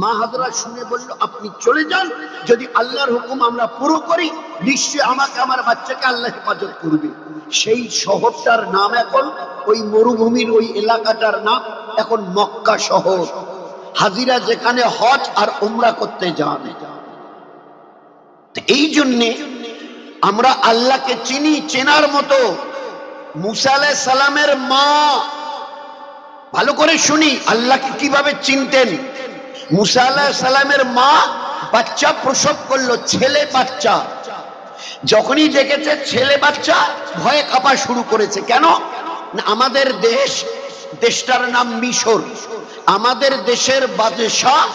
মা হাজরা শুনে বলল, আপনি চলে যান, যদি আল্লাহর হুকুম আমরা পুরো করি নিশ্চয় আমাকে, আমার বাচ্চাকে আল্লাহ হেফাজত করবে। সেই শহরটার নাম এখন, ওই মরুভূমির ওই এলাকাটার নাম এখন মক্কা শহর। হাজিরা যেখানে হজ আর উমরা করতে যান এই জন্যে আমরা আল্লাহকে চিনি, চেনার মতো। মুসা আলাইহিস সালামের মা, ভালো করে শুনি, আল্লাহকে কীভাবে চিনতেন? মুসা আলাইহিস সালামের মা বাচ্চা প্রসব করল, ছেলে বাচ্চা। যখনই দেখেছে ছেলে বাচ্চা, ভয়ে কাঁপা শুরু করেছে। কেন? আমাদের দেশ, দেশটার নাম মিশর। আমাদের দেশের বাদশাহ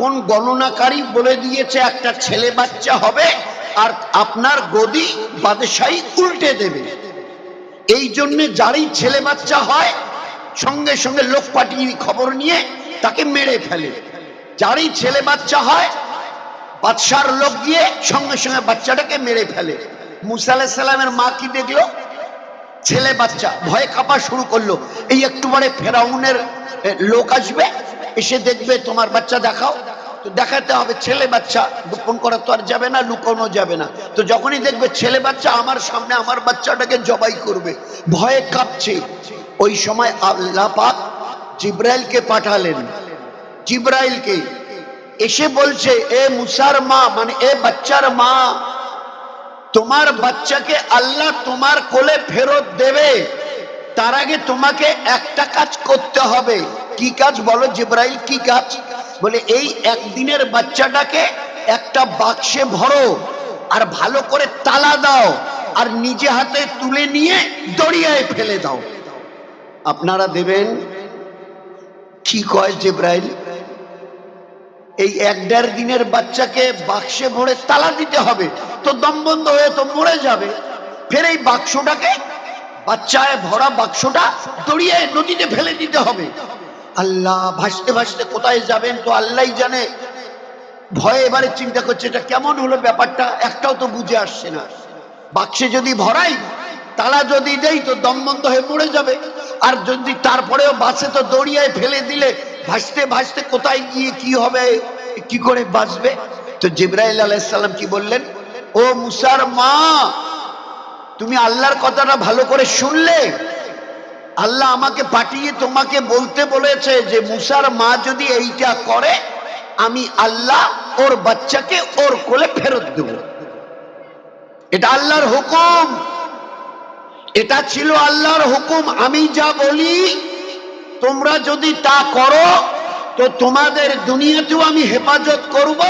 কোন গণনাকারী বলে দিয়েছে, একটা ছেলে বাচ্চা হবে আর আপনার গদি বাদশাহী উল্টে দেবে। এই জন্য যারই ছেলে বাচ্চা হয়, সঙ্গে সঙ্গে লোক পাঠিয়ে খবর নিয়ে তাকে মেরে ফেলে। যারই ছেলে বাচ্চা হয়, বাদশার লোক গিয়ে সঙ্গে সঙ্গে বাচ্চাটাকে মেরে ফেলে। মুসা আলাইহিস সালামের মা কি দেখল? ছেলে বাচ্চা, ভয়ে কাঁপা শুরু করল। এই একটু ফেরাউনের লোক আসবে, এসে দেখবে তোমার বাচ্চা দেখাও। তো দেখাতে হবে ছেলে বাচ্চা, গোপন করা তো আর যাবে না, লুকানো যাবে না। তো যখনই দেখবে ছেলে বাচ্চা আমার সামনে আমার বাচ্চাটাকে জবাই করবে, ভয়ে কাঁপছে। ওই সময় আল্লাহ পাক জিব্রাইলকে পাঠালেন। জিব্রাইলকে এসে বলছে, এ মুসার মা মানে এ বাচ্চার মা, তোমার বাচ্চাকে আল্লাহ তোমার কোলে ফেরত দেবে। তার আগে তোমাকে একটা কাজ করতে হবে। কি কাজ? বলো, জিব্রাইল, কি কাজ? বলে, এই একদিনের বাচ্চাটাকে একটা বাক্সে ভরো আর ভালো করে তালা দাও আর নিজে হাতে তুলে নিয়ে দড়িয়ায় ফেলে দাও। আপনারা দেবেন? কি কয় জিব্রাইল? এই এক দেড় দিনের বাচ্চাকে বাক্সে ভরে তালা দিতে হবে। তো দম বন্ধ হয়ে তো মরে যাবে। ফের এই বাক্সটাকে, বাচ্চায় ভরা বাক্সটা দড়িয়ে নদীতে ফেলে দিতে হবে। আল্লাহ ভাসতে ভাসতে কোথায় যাবেন তো আল্লাহই জানে। ভয়ে এবারে চিন্তা করছে, এটা কেমন হলো ব্যাপারটা? একটাও তো বুঝে আসছে না। বাক্সে যদি ভরাই তালা যদি দেই তো দম বন্ধ হয়ে পড়ে যাবে। আর যদি তারপরেও বাসে তো দড়িয়ায় ফেলে দিলে, ভাসতে ভাসতে কোথায় গিয়ে কি হবে, কি করে বাঁচবে? তো জিব্রাইল আলাইসাল্লাম কি বললেন, ও মুসার মা, তুমি আল্লাহর কথাটা ভালো করে শুনলে? আল্লাহ আমাকে পাঠিয়ে তোমাকে বলতে বলেছে যে, মুসার মা যদি এইটা করে, আমি আল্লাহ ওর বাচ্চাকে ওর কোলে ফেরত দেব। এটা আল্লাহর হুকুম। এটা ছিল আল্লাহর হুকুম, আমি যা বলি, তোমরা যদি তা করো, তো তোমাদের দুনিয়াতেও আমি হেফাজত করব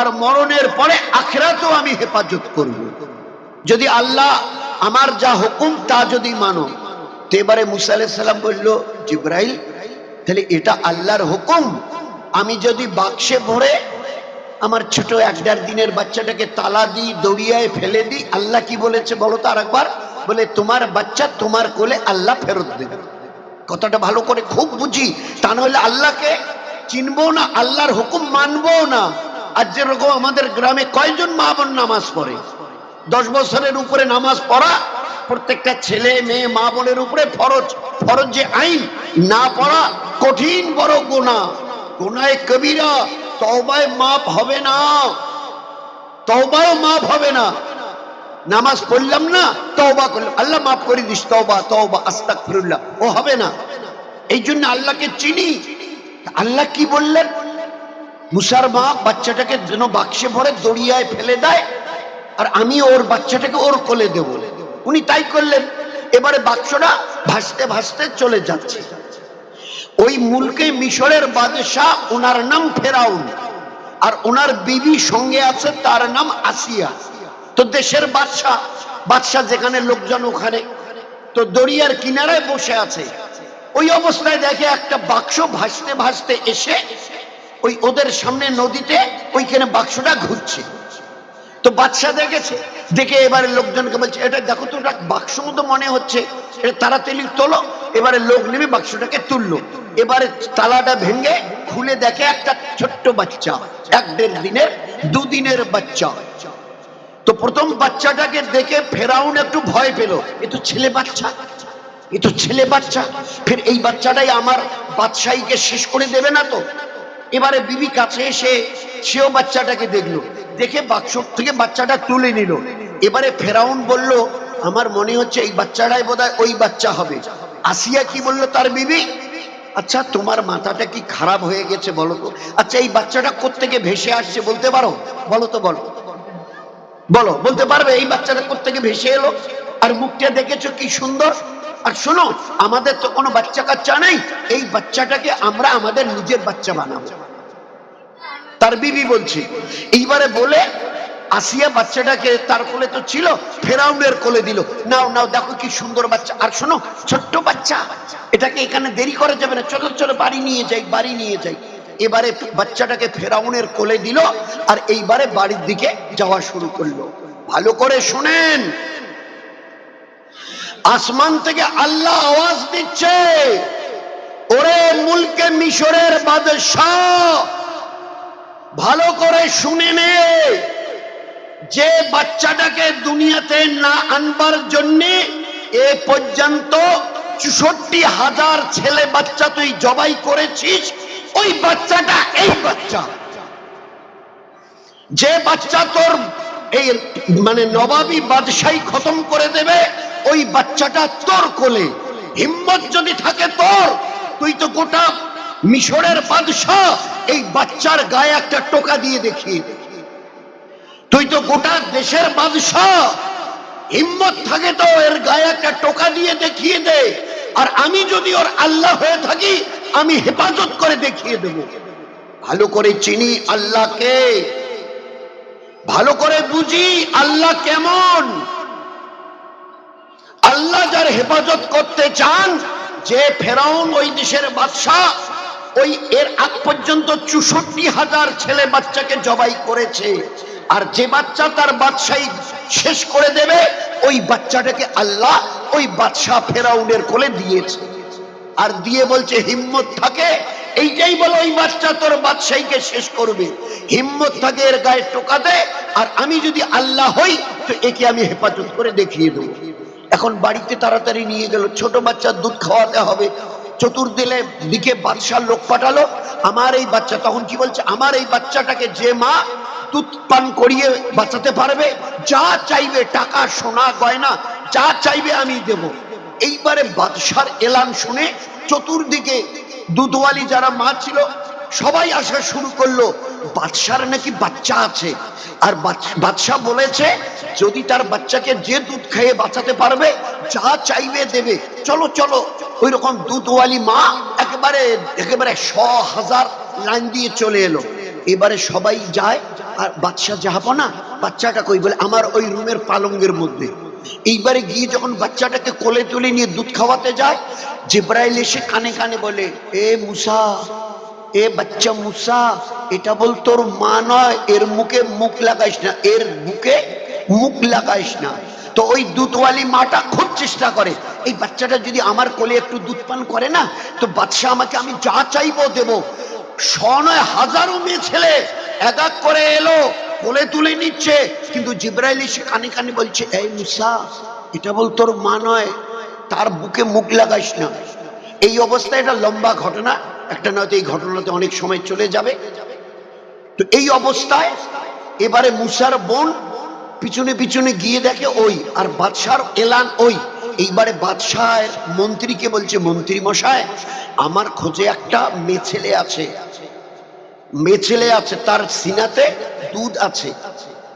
আর মরণের পরে আখরাতেও আমি হেফাজত করব। যদি আল্লাহ আমার যা হুকুম, তা যদি মানো। এবারে মুসা আলাইহিস সালাম বলল, জিব্রাইল, তাহলে এটা আল্লাহর হুকুম। আমি যদি বাক্সে ভরে আমার ছোট এক দিনের বাচ্চাটাকে তালা দিই, দড়িয়ায় ফেলে দিই, আল্লাহ কি বলেছে বলো তো আরেকবার? বলে, তোমার বাচ্চা তোমার কোলে আল্লাহ ফেরত দেবে। কথাটা ভালো করে খুব বুঝি। তা নাহলে আল্লাহকে চিনবো না, আল্লাহর হুকুম মানবো না। আর যেরকম আমাদের গ্রামে কয়জন মা বোন নামাজ পড়ে? দশ বছরের উপরে নামাজ পড়া, প্রত্যেকটা ছেলে, মেয়ে, মা বোনের উপরে ফরজ। ফরজ যে আইন, না পড়া কঠিন বড় গোনা গোনায় কবিরা, তওবায় মাপ হবে না। তওবায় মাপ হবে না। নামাজ পড়লাম না, তওবা করলাম। আল্লাহ মাফ করে দিস, তওবা তওবা, আস্তাগফিরুল্লাহ। ও হবে না। এই জন্য আল্লাহকে চিনি। আল্লাহ কি বললেন? মুসার মা বাচ্চাটাকে যেন বাক্সে ভরে দড়িয়ায় ফেলে দেয়, আর আমি ওর বাচ্চাটাকে ওর কোলে দেব। উনি তাই করলেন। এবারে বাক্সটা ভাসতে ভাসতে চলে যাচ্ছে। ওই মুলকে মিশরের বাদশাহ, ওনার নাম ফেরাউন। আর ওনার বিবি সঙ্গে আছে, তার নাম আসিয়া। তো দেশের বাদশাহ বাদশাহ যেখানে লোকজন ওখানে, তো দরিয়ার কিনারায় বসে আছে। ওই অবস্থায় দেখে একটা বাক্স ভাসতে ভাসতে এসে ওই ওদের সামনে নদীতে ওইখানে বাক্সটা ঘুরছে। তো বাদশাহ দেখেছে, দেখে এবারে লোকজনকে বলছে, এটা দেখো তো ওটা বাক্স মতো মনে হচ্ছে। এটা তাড়াতাড়ি তোলো। এবারে লোক নেমে বাক্সটাকে তুললো। এবারে তালাটা ভেঙে খুলে দেখে একটা ছোট্ট বাচ্চা, এক দেড় দিনের, দুদিনের বাচ্চা। তো প্রথম বাচ্চাটাকে দেখে ফেরাউন একটু ভয় পেল। এ তো ছেলে বাচ্চা, এ তো ছেলে বাচ্চা। ফের এই বাচ্চাটাই আমার বাদশাহীকে শেষ করে দেবে না তো? এবারে বিবি কাছে এসে সেও বাচ্চাটাকে দেখল। দেখে বাক্স থেকে বাচ্চাটা তুলে নিল। এবারে ফেরাউন বলল, আমার মনে হচ্ছে এই বাচ্চাটাই বোধহয় ওই বাচ্চা হবে। আসিয়া কি বলল তার বিবি আচ্ছা তোমার মাথাটা কি খারাপ হয়ে গেছে বলো তো? আচ্ছা এই বাচ্চাটা কোত্থেকে ভেসে আসছে বলতে পারো? বলো তো বলো। বলো, বলতে পারবে, এই বাচ্চাটা কোত্থেকে ভেসে এলো? আর মুখটা দেখেছ কি সুন্দর? আর শোনো, আমাদের তো কোনো বাচ্চা কাচ্চা নেই। এই বাচ্চাটাকে আমরা আমাদের নিজের বাচ্চা বানাবো। তার বিবি বলছে, এইবারে বলে, আসিয়া বাচ্চাটাকে তার কোলে তো ছিল, ফেরাউনের কোলে দিল। নাও নাও, দেখো কি সুন্দর বাচ্চা। আর শোনো, ছোট্ট বাচ্চা, এটাকে এখানে দেরি করা যাবে না। চলো চলো, বাড়ি নিয়ে যাই, বাড়ি নিয়ে যাই। এবারে বাচ্চাটাকে ফেরাউনের কোলে দিল আর এইবারে বাড়ির দিকে যাওয়া শুরু করল। ভালো করে শুনেন। আসমান থেকে আল্লাহ আওয়াজ দিচ্ছে, ওরে মুলকে মিশরের বাদশাহ, ভালো করে শুনে নে। যে বাচ্চাটাকে দুনিয়াতে না আনবার জন্য এ পর্যন্ত চৌষট্টি হাজার ছেলে বাচ্চা তুই জবাই করেছিস ওই বাচ্চাটা এই বাচ্চা। যে বাচ্চা তোর এই মানে নবাবী বাদশাহী খতম করে দেবে, ওই বাচ্চাটা তোর কোলে। হিম্মত যদি থাকে তোর, তুই তো গোটা মিশরের বাদশাহ, এই বাচ্চার গায়ে একটা টোকা দিয়ে দেখিয়ে দে। তুই তো গোটা দেশের বাদশাহ, হিম্মত থাকে তো এর গায়ে একটা টোকা দিয়ে দেখিয়ে দে। আর আমি যদি ওর আল্লাহ হয়ে থাকি আমি হেফাজত করে দেখিয়ে দেব। ভালো করে চিনি আল্লাহকে। ভালো করে বুঝি আল্লাহ কেমন। আল্লাহ যার হেফাজত করতে চান, যে ফেরাউন ওই দেশের বাদশাহ, ওই এর আগ পর্যন্ত চৌষট্টি হাজার ছেলে বাচ্চাকে জবাই করেছে। আর যে বাচ্চা তার বাদশাহী শেষ করে দেবে, ওই বাচ্চাটাকে আল্লাহ ওই বাদশাহ ফেরাউনের কোলে দিয়েছে। আর দিয়ে বলছে, হিম্মত থাকে? এইটাই বলো ওই বাচ্চা তোর বাদশাহীকে শেষ করবে। হিম্মত থাকে এর গায়ে টোকা দে, আর আমি যদি আল্লাহ হই, তো একে আমি হেফাজত করে দেখিয়ে দেবো। এখন বাড়িতে তাড়াতাড়ি নিয়ে গেল, ছোট বাচ্চার দুধ খাওয়াতে হবে। চতুর্দিলে দিকে বাদশার লোক পাঠালো, আমার এই বাচ্চা, তখন কি বলছে, আমার এই বাচ্চাটাকে যে মা দুধ পান করিয়ে বাঁচাতে পারবে, যা চাইবে টাকা, সোনা, গয়না, যা চাইবে আমি দেব। এইবারে বাদশার এলান শুনে চতুর্দিকে দুধওয়ালি যারা মা ছিল, সবাই আসা শুরু করল। বাদশার নাকি বাচ্চা আছে। আর বাদশাহ বলেছে, যদি তার বাচ্চাকে যে দুধ খেয়ে বাঁচাতে পারবে, যা চাইবে দেবে। চলো চলো। ওই রকম দুধওয়ালি মা একেবারে একেবারে শ হাজার লাইন দিয়ে চলে এলো। এবারে সবাই যায়, আর বাচ্চা যাব না বাচ্চাটা কই বলে, আমার ওই রুমের পালঙ্গের মধ্যে। এইবারে গিয়ে যখন বাচ্চাটাকে কোলে তুলে নিয়ে দুধ খাওয়াতে যায়, জিব্রাইল এসে কানে কানে বলে, এ মুসা, এ বাচ্চা মুসা, এটা বল তোর মা নয়, এর মুখে মুখ লাগাইস না, এর বুকে মুখ লাগাইস না। তো ওই দুধওয়ালি মাটা খুব চেষ্টা করে, এই বাচ্চাটা যদি আমার কোলে একটু দুধ পান করে না, তো বাদশাহ আমাকে আমি যা চাইব দেব। শ হাজারো মেয়ে ছেলে এক করে এলো কোলে তুলে নিচ্ছে। কিন্তু জিব্রাইল এসে কানে কানে বলছে, এই মুসা, এটা বল তোর মা নয়, তার বুকে মুখ লাগাইস না। এই অবস্থায় এটা লম্বা ঘটনা, একটা নয়তো এই ঘটনাতে অনেক সময় চলে যাবে। তো এই অবস্থায় এবারে মুসার বোন পিছনে পিছনে গিয়ে দেখে, ওই, আর বাদশার এলান ওই। এইবারে বাদশাহের মন্ত্রীকে বলছে, মন্ত্রী মশায় আমার খোঁজে একটা মেয়ে ছেলে আছে। মেয়ে ছেলে আছে, তার সিনাতে দুধ আছে।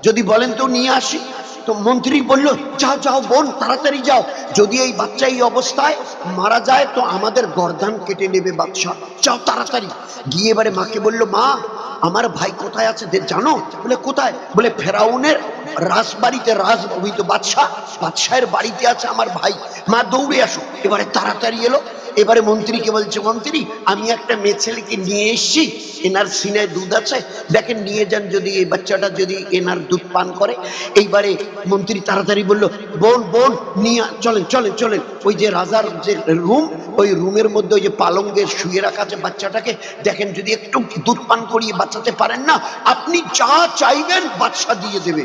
যদি বলেন তো নিয়ে আসি। তো মন্ত্রী বলল, যাও যাও বোন, তাড়াতাড়ি যাও। যদি এই বাচ্চা এই অবস্থায় মারা যায়, তো আমাদের গর্দান কেটে নেবে বাদশাহ। যাও তাড়াতাড়ি। গিয়ে এবারে মাকে বলল, মা, আমার ভাই কোথায় আছে জানো? বলে, কোথায়? বলে, ফেরাউনের রাজবাড়িতে রাজ ওই তো বাদশাহ, বাদশাহের বাড়িতে আছে আমার ভাই। মা, দৌড়ে আসো। এবারে তাড়াতাড়ি এলো। এবারে মন্ত্রীকে বলছে, মন্ত্রী, আমি একটা মেয়ে ছেলেকে নিয়ে এসেছি, এনার সিনায় দুধ আছে। দেখেন, নিয়ে যান যদি, এই বাচ্চাটা যদি এনার দুধ পান করে। এইবারে মন্ত্রী তাড়াতাড়ি বলল, বোন বোন, নিয়ে চলেন চলেন চলেন। ওই যে রাজার যে রুম, ওই রুমের মধ্যে ওই যে পালঙ্গে শুয়ে রাখা আছে বাচ্চাটাকে, দেখেন, যদি একটু দুধ পান করিয়ে বাঁচাতে পারেন না, আপনি যা চাইবেন বাচ্চা দিয়ে দেবে।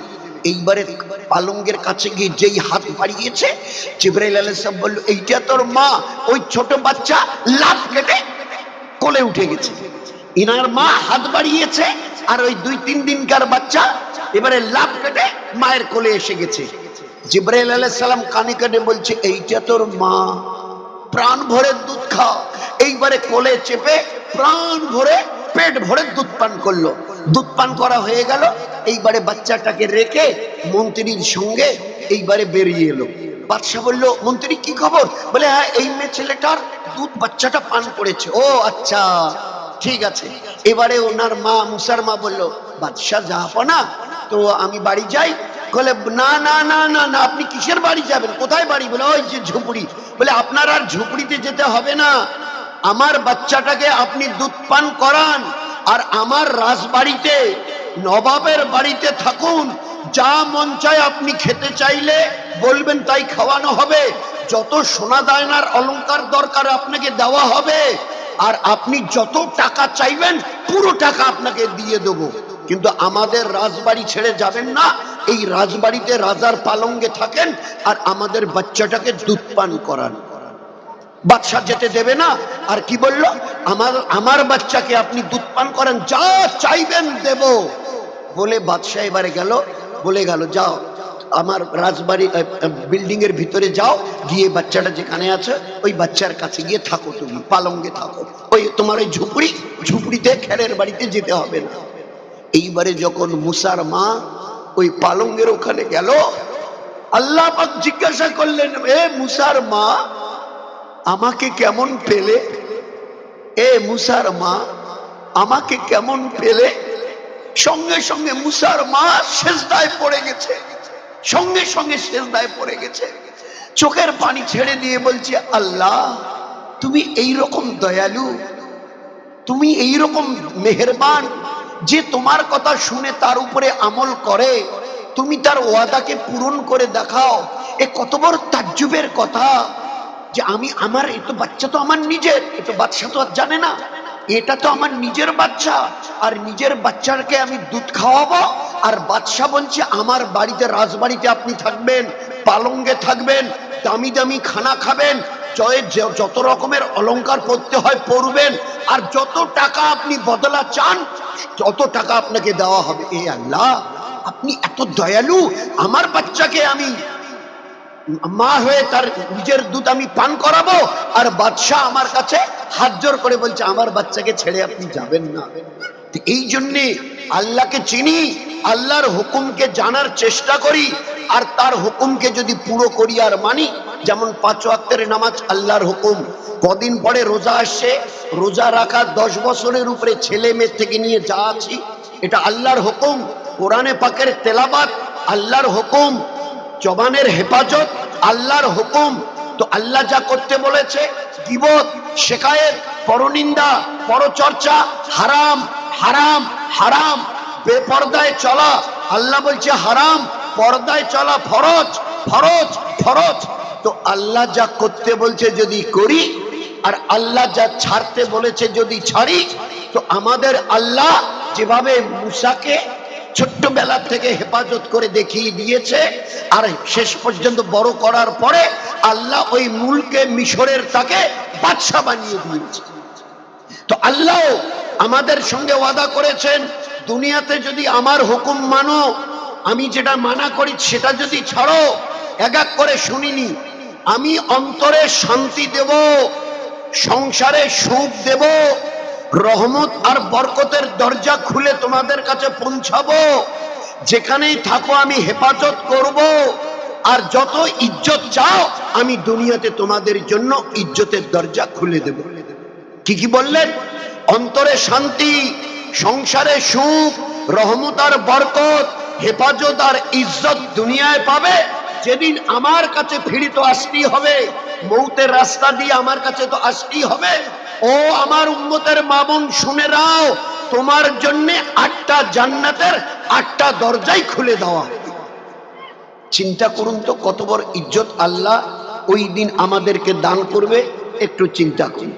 এইবারে পালঙ্গের কাছে গিয়ে যেই হাত বাড়িয়েছে, জিব্রাইল আলাইহিস সালাম বলল, এইটা তোর মা, ওই ছোট বাচ্চা লাভ কেটে কোলে উঠে গেছে। ইনার মা হাত বাড়িয়েছে আর ওই দুই তিন দিনকার বাচ্চা এবারে লাভ কেটে মায়ের কোলে এসে গেছে। জিব্রাইল আলাইহিস সালাম কানে কানে বলছে, এইটা তোর মা, প্রাণ ভরে দুধ খাও। এইবারে কোলে চেপে প্রাণ ভরে পেট ভরে দুধ পান করল। দুধ পান করা হয়ে গেল। এইবারে বাচ্চাটাকে রেখে মন্ত্রীর সঙ্গে এইবারে বেরিয়ে এলো। বাদশাহ বলল, মন্ত্রী, কি খবর? বলে হ্যাঁ এই মেয়ে ছেলেটার দুধ বাচ্চাটা পান করেছে। ও আচ্ছা ঠিক আছে। এবারে ওনার মা, মুসার মা বলল, বাদশাহ যাব না, তো আমি বাড়ি যাই। বলে, না না না না না, আপনি কিসের বাড়ি যাবেন? কোথায় বাড়ি? বলে, ওই যে ঝুপড়ি। বলে, আপনার আর ঝুপড়িতে যেতে হবে না। আমার বাচ্চাটাকে আপনি দুধ পান করান আর আমার রাজবাড়িতে, নবাবের বাড়িতে থাকুন। যা মন চায় আপনি খেতে চাইলে বলবেন তাই খাওয়ানো হবে। যত সোনা দায়নার অলংকার দরকার আপনাকে দেওয়া হবে। আর আপনি যত টাকা চাইবেন, পুরো টাকা আপনাকে দিয়ে দেবো। কিন্তু আমাদের রাজবাড়ি ছেড়ে যাবেন না। এই রাজবাড়িতে রাজার পালঙ্গে থাকেন আর আমাদের বাচ্চাটাকে দুধ পান করান। বাদশাহ যেতে দেবে না। আর কি বলল? আমার আমার বাচ্চাকে আপনি দুধ পান করেন, যা চাইবেন দেব। বলে বাদশাহ এবারে গেল, বলে গেল, যাও, আমার রাজবাড়ি বিল্ডিং এর ভিতরে যাও, গিয়ে বাচ্চাটা যেখানে আছে, ওই বাচ্চার কাছে গিয়ে থাকো তুমি, পালঙ্গে থাকো। ওই তোমার ওই ঝুপড়ি, ঝুপড়িতে খেরের বাড়িতে যেতে হবে না। এইবারে যখন মুসার মা ওই পালঙ্গের ওখানে গেল, আল্লাহ জিজ্ঞাসা করলেন, এ মুসার মা আমাকে কেমন পেলে? এ মুসার মা, আমাকে কেমন পেলে? সঙ্গে সঙ্গে মুসার মা শেষদায় পড়ে গেছে। সঙ্গে সঙ্গে শেষদায় পড়ে গেছে। চোখের পানি ছেড়ে দিয়ে বলছে, আল্লাহ, তুমি এই রকম দয়ালু। তুমি এই রকম মেহেরবান যে তোমার কথা শুনে তার উপরে আমল করে। তুমি তার ওয়াদাকে পূরণ করে দেখাও। এ কত বড় তাজ্জুবের কথা। যে আমি আমার এই তো বাচ্চা তো আমার নিজের, এ তো বাচ্চা তো আর জানে না। এটা তো আমার নিজের বাচ্চা, আর নিজের বাচ্চাকে আমি দুধ খাওয়াবো, আর বাদশা বলছে, আমার বাড়িতে, রাজবাড়িতে আপনি থাকবেন, পালঙ্গে থাকবেন দামি দামি খানা খাবেন যত রকমের অলংকার পড়তে হয় পড়বেন আর যত টাকা আপনি বদলা চান, তত টাকা আপনাকে দেওয়া হবে। এ আল্লাহ, আপনি এত দয়ালু, আমার বাচ্চাকে আমি মা হয়ে তার নিজের দুধ আমি পান করাবো, আর বাদশাহ আমার কাছে হাত জোর করে বলছে, আমার বাচ্চাকে ছেড়ে আপনি যাবেন না। এই জন্যে আল্লাহকে চিনি, আল্লাহর হুকুমকে জানার চেষ্টা করি, আর তার হুকুমকে যদি পুরো করি আর মানি, যেমন পাঁচ ওয়াক্তের নামাজ আল্লাহর হুকুম, কদিন পরে রোজা আসছে রোজা রাখা দশ বছরের উপরে ছেলে মেয়ে থেকে নিয়ে যা আছি, এটা আল্লাহর হুকুম, কোরআনে পাকের তেলাবাত আল্লাহর হুকুম জবানের হেফাজত, আল্লাহর হুকুম। তো আল্লাহ যা করতে বলেছে, গিবত, শেখায়েত, পরনিন্দা, পরচর্চা, হারাম হারাম হারাম, বেপর্দায় চলা। আল্লাহ বলছে, হারাম, পর্দায় চলা ফরজ ফরজ ফরজ। তো আল্লাহ যা করতে বলছে যদি করি, আর আল্লাহ যা ছাড়তে বলেছে যদি ছাড়ি, তো আমাদের আল্লাহ যেভাবে মুসাকে ছোট্টবেলা থেকে হেফাজত করে দেখিয়ে দিয়েছে। আর শেষ পর্যন্ত বড় করার পরে আল্লাহ ওই মূলকে মিশরের তাকে বাদশা বানিয়ে দিয়েছে। তো আল্লাহ আমাদের সঙ্গে ওয়াদা করেছেন, দুনিয়াতে যদি আমার হুকুম মানো, আমি যেটা মানা করি সেটা যদি ছাড়ো, এক এক করে শুনিনি, আমি অন্তরে শান্তি দেব, সংসারে সুখ দেব রহমত আর বরকতের দরজা খুলে তোমাদের কাছে পৌঁছাবো। যেখানেই থাকো, আমি হেফাজত করব। আর যত ইজ্জত চাও, আমি দুনিয়াতে তোমাদের জন্য ইজ্জতের দরজা খুলে দেব। কি কি বললেন? অন্তরে শান্তি, সংসারে সুখ, রহমত আর বরকত, হেফাজত আর ইজ্জত দুনিয়ায় পাবে। যেদিন আমার কাছে ফিরি তো আসতেই হবে, মৌতের রাস্তা দিয়ে আমার কাছে তো আসতেই হবে। ও আমার উন্মতের মামুন, শুনে রাও তোমার জন্য আটটা জান্নাতের আটটা দরজাই খুলে দেওয়া। চিন্তা করুন তো কত বড় ইজ্জত আল্লাহ ওই দিন আমাদেরকে দান করবে, একটু চিন্তা করুন।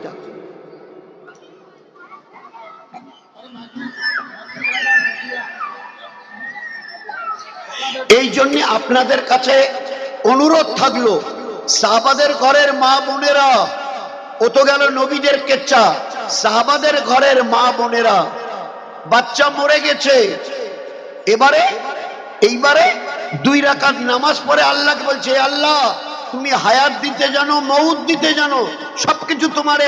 এই জন্য আপনাদের কাছে অনুরোধ থাকল, সাহাবাদের ঘরের মা বোনেরা, ও তো গেল নবীদের কেচ্ছা, সাহাবাদের ঘরের মা বোনেরা, বাচ্চা মরে গেছে। এবারে, এইবারে দুই রাকাত নামাজ পড়ে আল্লাহকে বলছে আল্লাহ, তুমি হায়াত দিতে জানো মৌত দিতে জানো, সবকিছু তোমার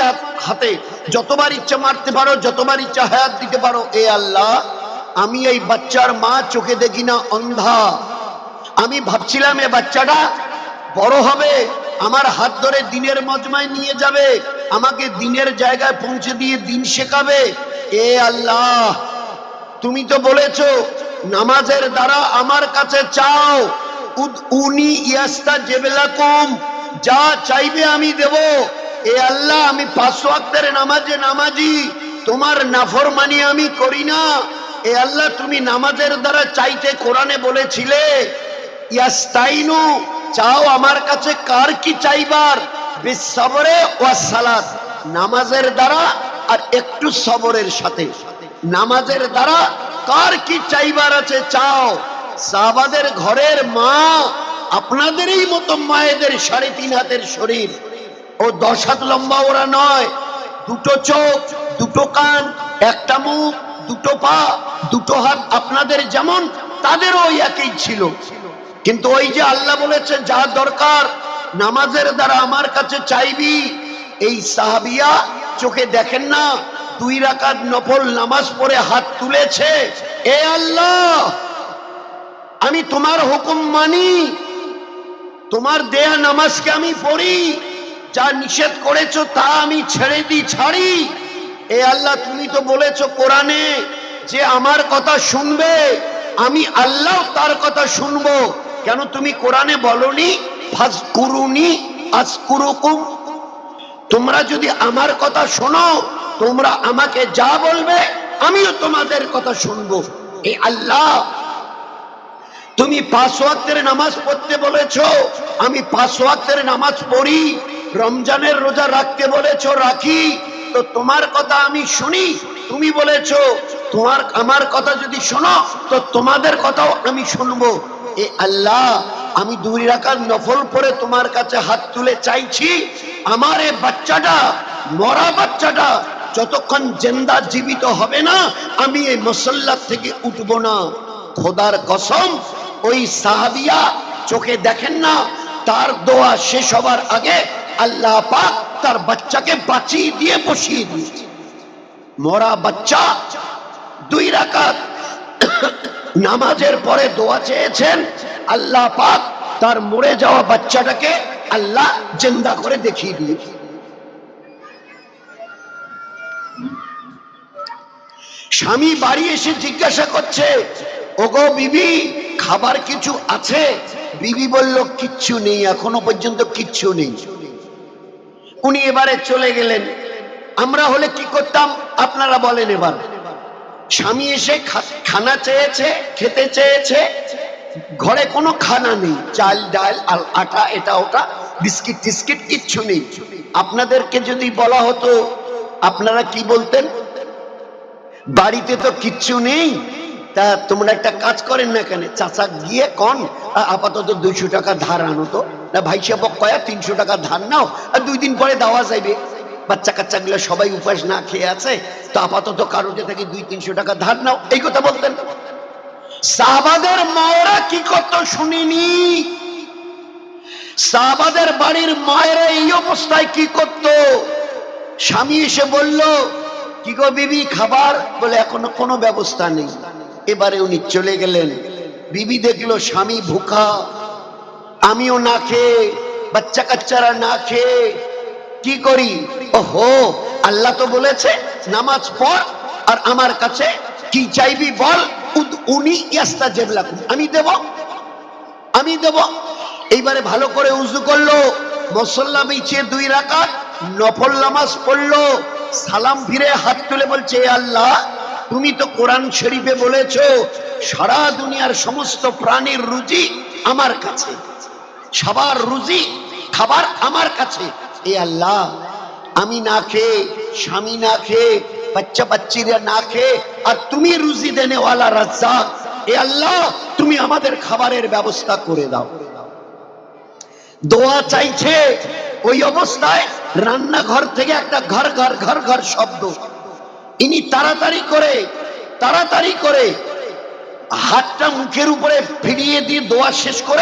হাতে। যতবার ইচ্ছা মারতে পারো, যতবার ইচ্ছা হায়াত দিতে পারো, এ আল্লাহ, আমি এই বাচ্চার মা চোখে দেখি না, অন্ধা। আমি ভাবছিলাম এ বাচ্চাটা বড় হবে, আমার হাত ধরে দিনের মজমায় নিয়ে যাবে, আমাকে দিনের জায়গায় পৌঁছে দিয়ে দিন শেখাবে। এ আল্লাহ, তুমি তো বলেছ, নামাজের দ্বারা আমার কাছে চাও। উনি ইয়াস্তা জেবেলাকুম, যা চাইবে আমি দেব। এ আল্লাহ, আমি পাঁচ ওয়াক্তের নামাজে নামাজি, তোমার নাফরমানি আমি করি না। এ আল্লাহ, তুমি নামাজের দ্বারা চাইতে কোরআনে বলেছিলে ইয়াস্তাইনু, চাও আমার কাছে কার কি চাইবার? বিসবরে ওয়া সালাত, নামাজের দ্বারা আর একটু সবরের সাথে। নামাজের দ্বারা কার কি চাইবার আছে চাও? সাহাবাদের ঘরের মা আপনাদেরই মতো মায়েদের সাড়ে তিন হাতের শরীর। ও দশ হাত লম্বা ওরা নয়। দুটো চোখ, দুটো কান, একটা মুখ, দুটো পা, দুটো হাত আপনাদের যেমন, তাদেরও ওই একই ছিল। কিন্তু ওই যে আল্লাহ বলেছে যা দরকার নামাজের দ্বারা আমার কাছে চাইবি। এই সাহাবিয়া চোখে দেখেন না, দুই রাকাত নফল নামাজ পড়ে হাত তুলেছে। এ আল্লাহ, আমি তোমার হুকুম মানি, তোমার দেয়া নামাজকে আমি পড়ি, যা নিষেধ করেছ তা আমি ছেড়ে দিই ছাড়ি। এ আল্লাহ, তুমি তো বলেছ কোরআনে যে আমার কথা শুনবে, আমি আল্লাহ তার কথা শুনব। কেন তুমি কোরআনে বলনি? ফাজকুরুনি আজকুরুকুম। তোমরা যদি আমার কথা শোনো, তোমরা আমাকে যা বলবে, আমিও তোমাদের কথা শুনব। এই আল্লাহ, তুমি পাঁচ ওয়াক্তের নামাজ পড়তে বলেছ, আমি পাঁচ ওয়াক্তের নামাজ পড়ি, রমজানের রোজা রাখতে বলেছ, রাখি। তো তোমার কথা আমি শুনি, তুমি বলেছ, তোমার, আমার কথা যদি শোনো, তো তোমাদের কথাও আমি শুনব। এ আল্লাহ, আমি দুই রাখার নফল পরে তোমার কাছে হাত তুলে চাইছি। আমার এ বাচ্চাটা, মরা বাচ্চাটা যতক্ষণ জেন্দা জীবিত হবে না, আমি এই মসল্লার থেকে উঠবো না। খোদার কসম, ওই সাহাবিয়া চোখে দেখেন না, তার দোয়া শেষ হবার আগে আল্লাহ পাক তার বাচ্চাকে বাঁচিয়ে দিয়ে বসিয়ে দিয়েছে। মরা বাচ্চা, দুই রাকাত নামাজের পরে দোয়া চেয়েছেন, আল্লাহ পাক তার মরে যাওয়া বাচ্চাটাকে আল্লাহ জিন্দা করে দেখিয়ে দিয়েছে স্বামী বাড়ি এসে জিজ্ঞাসা করছে, ওগো বিবি, খাবার কিছু আছে? বিবি বলল, কিচ্ছু নেই, এখনও পর্যন্ত কিচ্ছু নেই। উনি এবারে চলে গেলেন। আমরা হলে কি করতাম? আপনারা বলেন এবার। স্বামী এসে খানা চেয়েছে, খেতে চেয়েছে। ঘরে কোনো খানা নেই, চাল, ডাল আর আটা, এটা, ওটা, বিস্কিট, টিস্কিট, কিচ্ছু নেই। আপনাদেরকে যদি বলা হতো, আপনারা কি বলতেন? বাড়িতে তো কিচ্ছু নেই। তা তোমরা একটা কাজ করেন না কেন? চাচা গিয়ে কন আপাতত দুইশো টাকা ধার আনো তো। না ভাই সাহেব কয়া, তিনশো টাকা ধার নাও, আর দুই দিন পরে দেওয়া যাইবে। বাচ্চা কাচ্চা গুলো সবাই উপাস না খেয়ে আছে, তো আপাতত কারোতে থেকে দুই, তিনশো টাকা ধার নাও। এই কথা বলতেন। সাহাবাদের মায়েরা কি করতো শুনিনি? সাহাবাদের বাড়ির মায়েরা এই অবস্থায় কি করতো? স্বামী এসে বলল, কি গো বিবি, খাবার? বলে, এখনও কোনো ব্যবস্থা নেই। এবারে উনি চলে গেলেন। বিবি দেখল, স্বামী ভুখা, আমিও না খেয়ে বাচ্চা কাচ্চারা না খেয়ে, কি করি? ওহো, আল্লাহ তো বলেছে, নামাজ পড়, আর আমার কাছে কি চাইবি বল? উনি ইয়াস্তা জেবলাকুম আমি দেব? আমি দেব? এইবারে ভালো করে উজু করল, মসল্লা বিছিয়ে দুই রাকাত নফল নামাজ পড়ল, সালাম ফিরে হাত তুলে বলছে, "এ আল্লাহ, তুমি তো কোরআন শরীফে বলেছ, সারা দুনিয়ার সমস্ত প্রাণীর রুজি আমার কাছে। সবার রুজি খাবার আমার কাছে। এ আল্লাহ আমি না খেয়ে, স্বামী না খেয়ে, বাচ্চা বাচ্চিরা না খেয়ে, আর তুমি রুজি দেনেওয়ালা রাজ্জাক, এ আল্লাহ, তুমি আমাদের খাবারের ব্যবস্থা করে দাও। দোয়া চাইছে, ওই অবস্থায় রান্নাঘর থেকে একটা ঘর ঘর ঘর ঘর শব্দ। ইনি তাড়াতাড়ি করে তাড়াতাড়ি করে হাতটা মুখের উপরে ফিরিয়ে দিয়ে দোয়া শেষ করে